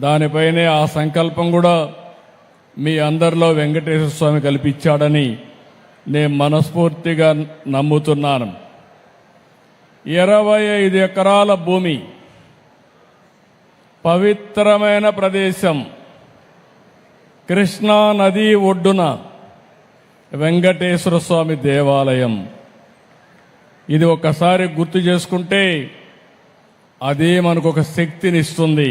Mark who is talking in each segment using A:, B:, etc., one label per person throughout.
A: దానిపైనే ఆ సంకల్పం కూడా మీ అందరిలో వెంకటేశ్వర స్వామి కల్పించాడని నేను మనస్ఫూర్తిగా నమ్ముతున్నాను. ఇరవై ఐదు ఎకరాల భూమి పవిత్రమైన ప్రదేశం కృష్ణా నది ఒడ్డున వెంకటేశ్వర స్వామి దేవాలయం. ఇది ఒకసారి గుర్తు చేసుకుంటే అదే మనకు ఒక శక్తినిస్తుంది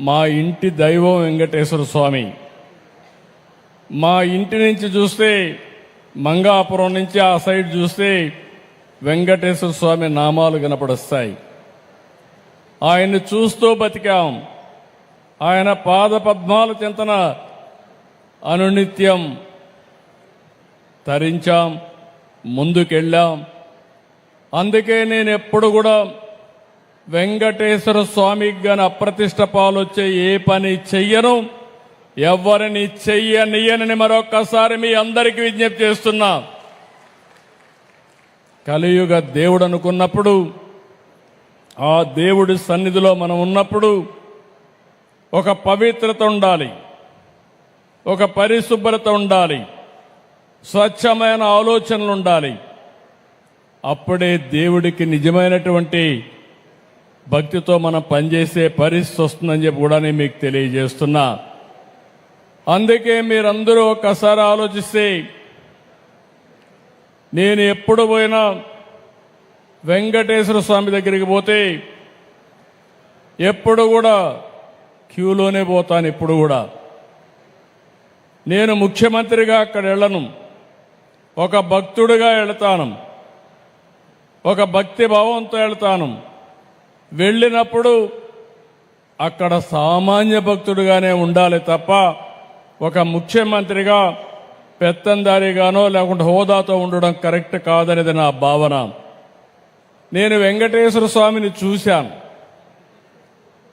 A: మా ఇంటి దైవం వెంకటేశ్వర స్వామి. మా ఇంటి నుంచి చూస్తే మంగాపురం నుంచి ఆ సైడ్ చూస్తే వెంకటేశ్వర స్వామి నామాలు కనపడొస్తాయి. ఆయన్ని చూస్తూ బతికాం. ఆయన పాద పద్మాల చింతన అనునిత్యం తరించాం ముందుకెళ్ళాం. అందుకే నేను ఎప్పుడు కూడా వెంకటేశ్వర స్వామికి గాని అప్రతిష్ట పాలొచ్చే ఏ పని చెయ్యను? ఎవరిని చెయ్యనియనని మరొక్కసారి మీ అందరికీ విజ్ఞప్తి చేస్తున్నా. కలియుగ దేవుడు అనుకున్నప్పుడు ఆ దేవుడి సన్నిధిలో మనం ఉన్నప్పుడు ఒక పవిత్రత ఉండాలి. ఒక పరిశుభ్రత ఉండాలి. స్వచ్ఛమైన ఆలోచనలు ఉండాలి. అప్పుడే దేవుడికి నిజమైనటువంటి భక్తితో మనం పనిచేసే పరిస్థితి వస్తుందని చెప్పి కూడా నేను మీకు తెలియజేస్తున్నా. అందుకే మీరందరూ ఒక్కసారి ఆలోచిస్తే నేను ఎప్పుడు పోయినా వెంకటేశ్వర స్వామి దగ్గరికి పోతే ఎప్పుడు కూడా క్యూలోనే పోతాను ఇప్పుడు కూడా. నేను ముఖ్యమంత్రిగా అక్కడ వెళ్ళను ఒక భక్తుడిగా వెళతాను ఒక భక్తి భావంతో వెళ్తాను వెళ్ళినప్పుడు అక్కడ సామాన్య భక్తుడుగానే ఉండాలి తప్ప ఒక ముఖ్యమంత్రిగా పెత్తందారిగానో లేకుంటే హోదాతో ఉండడం కరెక్ట్ కాదనేది నా భావన. నేను వెంకటేశ్వర స్వామిని చూశాను.